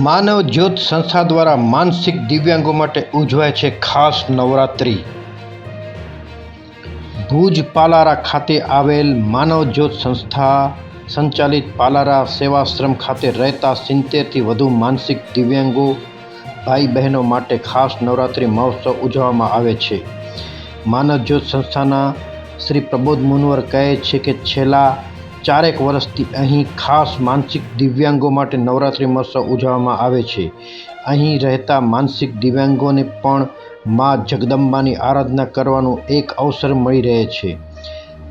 માનવ જ્યોત સંસ્થા દ્વારા માનસિક દિવ્યાંગો માટે ઉજવાય છે ખાસ નવરાત્રિ. ભુજ પાલારા ખાતે આવેલ માનવ જ્યોત સંસ્થા સંચાલિત પાલારા સેવાશ્રમ ખાતે રહેતા સિત્તેરથી વધુ માનસિક દિવ્યાંગો ભાઈ બહેનો માટે ખાસ નવરાત્રિ મહોત્સવ ઉજવવામાં આવે છે. માનવ જ્યોત સંસ્થાના શ્રી પ્રબોધ મુનવર કહે છે કે છેલ્લા ચારેક વર્ષથી અહીં ખાસ માનસિક દિવ્યાંગો માટે નવરાત્રિ મહોત્સવ ઉજવવામાં આવે છે. અહીં રહેતા માનસિક દિવ્યાંગોને પણ મા જગદંબાની આરાધના કરવાનું એક અવસર મળી રહે છે.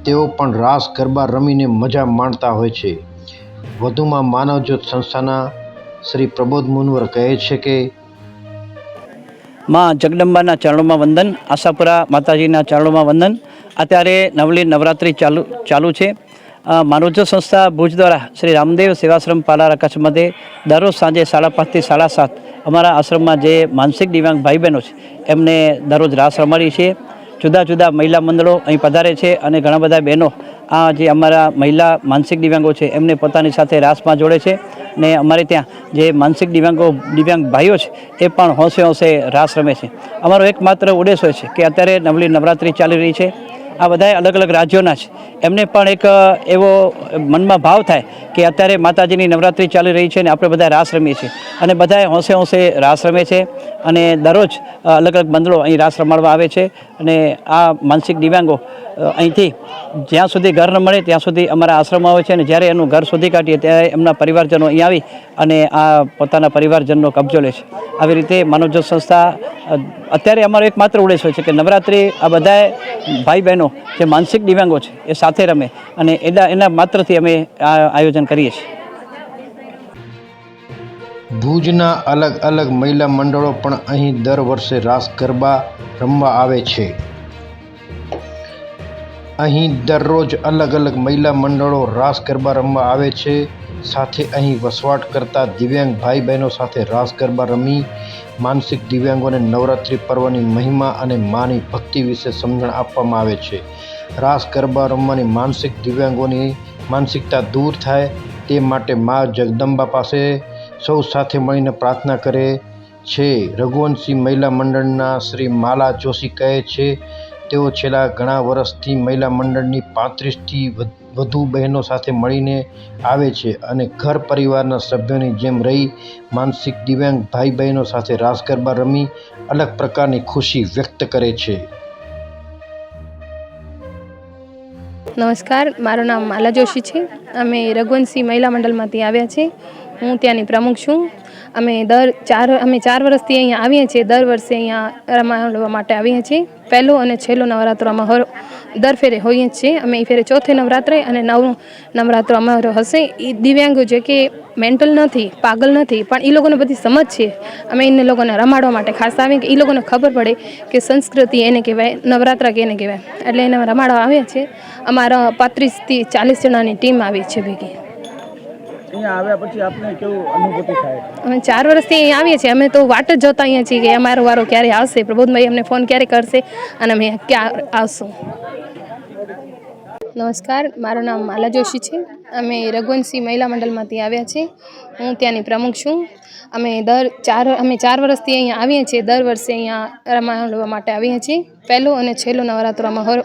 તેઓ પણ રાસ ગરબા રમીને મજા માણતા હોય છે. વધુમાં માનવજ્યોત સંસ્થાના શ્રી પ્રબોધ મુનવર કહે છે કે, મા જગદંબાના ચરણોમાં વંદન, આશાપુરા માતાજીના ચરણોમાં વંદન. અત્યારે નવલી નવરાત્રિ ચાલુ ચાલુ છે. અ, સંસ્થા ભુજ દ્વારા શ્રી રામદેવ સેવાશ્રમ પાલારા કચ્છ મધ્યે દરરોજ સાંજે સાડા પાંચથી સાડા સાત અમારા આશ્રમમાં જે માનસિક દિવ્યાંગ ભાઈ બહેનો છે એમને દરરોજ રાસ રમાડીએ છીએ. જુદા જુદા મહિલા મંડળો અહીં પધારે છે અને ઘણા બધા બહેનો આ જે અમારા મહિલા માનસિક દિવ્યાંગો છે એમને પોતાની સાથે રાસમાં જોડે છે. ને અમારે ત્યાં જે માનસિક દિવ્યાંગો દિવ્યાંગ ભાઈઓ છે એ પણ હોંશે હોંશે રાસ રમે છે. અમારો એકમાત્ર ઉદ્દેશ હોય છે કે અત્યારે નવલી નવરાત્રિ ચાલી રહી છે. આ બધા અલગ અલગ રાજ્યોના છે. એમને પણ એક એવો મનમાં ભાવ થાય કે અત્યારે માતાજીની નવરાત્રિ ચાલી રહી છે અને આપણે બધા રાસ રમીએ છીએ. અને બધા હોંશે હોંશે રાસ રમે છે અને દરરોજ અલગ અલગ મંડળો અહીં રાસ રમાડવા આવે છે અને આ માનસિક દિવ્યાંગો અહીંથી જ્યાં સુધી ઘર ન મળે ત્યાં સુધી અમારા આશ્રમમાં આવે છે અને જ્યારે એનું ઘર શોધી કાઢીએ ત્યારે એમના પરિવારજનો અહીં આવી અને આ પોતાના પરિવારજનનો કબજો લે છે. આવી રીતે માનવજ્યોત સંસ્થા અત્યારે અમારો એકમાત્ર ઉદ્દેશ હોય છે કે નવરાત્રિ આ બધાએ ભાઈ બહેનો જે માનસિક દિવ્યાંગો છે, એ સાથે રમે અને એના એના માત્રથી અમે આ આયોજન કરીએ છીએ. ભુજના અલગ અલગ મહિલા મંડળો પણ અહીં દર વર્ષે રાસ ગરબા રમવા આવે છે. અહીં દરરોજ અલગ અલગ મહિલા મંડળો રાસ ગરબા રમવા આવે છે. સાથે અહીં વસવાટ કરતા દિવ્યાંગ ભાઈ બહેનો સાથે રાસ ગરબા રમી, માનસિક દિવ્યાંગોને નવરાત્રિ પર્વની મહિમા અને માની ભક્તિ વિશે સમજણ આપવામાં આવે છે. રાસ ગરબા રમવાની માનસિક દિવ્યાંગોની માનસિકતા દૂર થાય તે માટે મા જગદંબા પાસે સૌ સાથે મળીને પ્રાર્થના કરે છે. રઘુવંશી મહિલા મંડળના શ્રી માલા જોશી કહે છે તેઓ છેલ્લા ઘણા વર્ષથી મહિલા મંડળની પાંત્રીસથી વધુ બહેનો સાથે મળીને આવે છે અને ઘર પરિવારના સભ્યોની જેમ રહી, માનસિક દિવ્યાંગ ભાઈ બહેનો સાથે રાસ ગરબા રમી, અલગ પ્રકારની ખુશી વ્યક્ત કરે છે. નમસ્કાર, મારું નામ માલા જોશી છે. અમે રઘુવંશી મહિલા મંડળમાંથી આવ્યા છીએ. હું ત્યાંની પ્રમુખ છું. અમે દર ચાર, અમે ચાર વર્ષથી અહીંયા આવીએ છીએ. દર વર્ષે અહીંયા રમાડવા માટે આવીએ છીએ. પહેલો અને છેલ્લો નવરાત્રોમાં હર દર ફેરે હોઈએ છીએ. અમે એ ફેરે ચોથે નવરાત્રે અને નવ નવરાત્રો અમારો હશે. એ દિવ્યાંગો જે કે મેન્ટલ નથી, પાગલ નથી, પણ એ લોકોને બધી સમજ છે. અમે એને લોકોને રમાડવા માટે ખાસ આવીએ કે એ લોકોને ખબર પડે કે સંસ્કૃતિ એને કહેવાય, નવરાત્રા કે એને કહેવાય. એટલે એને રમાડવા આવ્યા છે અમારા પાંત્રીસથી ચાલીસ જણાની ટીમ આવી છે ભેગી. અમે ચાર વર્ષથી અહીંયા આવીએ છીએ. અમે તો વાટ જ જોતા અહીંયા છીએ કે અમારો વારો ક્યારે આવશે. પ્રબોધભાઈ અમને ફોન ક્યારે કરશે અને અમે ક્યાં આવશું. નમસ્કાર. મારું નામ માલા જોશી છે. અમે રઘુવંશી મહિલા મંડળમાંથી આવ્યા છીએ. હું ત્યાંની પ્રમુખ છું. અમે દર ચાર, અમે ચાર વર્ષથી અહીંયા આવીએ છીએ. દર વર્ષે અહીંયા રમાડવા માટે આવીએ છીએ. પહેલો અને છેલ્લો નવરાત્રોમાં હર,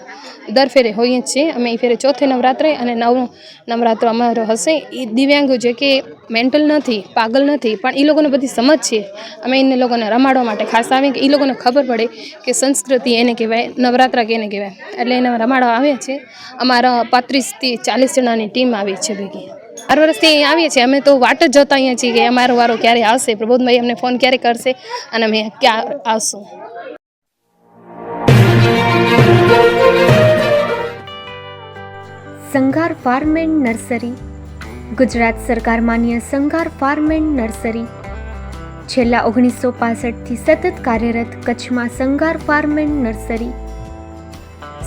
દર ફેરે હોઈએ છીએ. અમે એ ફેરે ચોથે નવરાત્રે અને નવ નવરાત્ર અમારો હશે. એ દિવ્યાંગો જે કે મેન્ટલ નથી, પાગલ નથી, પણ એ લોકોને બધી સમજ છે. અમે એને લોકોને રમાડવા માટે ખાસ આવીએ કે એ લોકોને ખબર પડે કે સંસ્કૃતિ એને કહેવાય, નવરાત્રા કેને કહેવાય. એટલે એને રમાડવા આવ્યા છે અમારા પાંત્રીસથી ચાલીસ જણાની ટીમ આવી. છે ભેગી. ચાર વર્ષથી અહીંયા આવીએ છીએ. અમે તો વાટ જ જોતા અહીંયા છીએ કે અમારો વારો ક્યારે આવશે. પ્રબોધભાઈ અમને ફોન ક્યારે કરશે અને અમે ક્યાં આવશું. Sanghar farm and nursery. Gujarat સરકાર માન્ય સંઘાર ફાર્મ એન્ડ નર્સરી. છેલ્લા ઓગણીસો પાસઠથી સતત કાર્યરત કચ્છમાં Sanghar farm and nursery.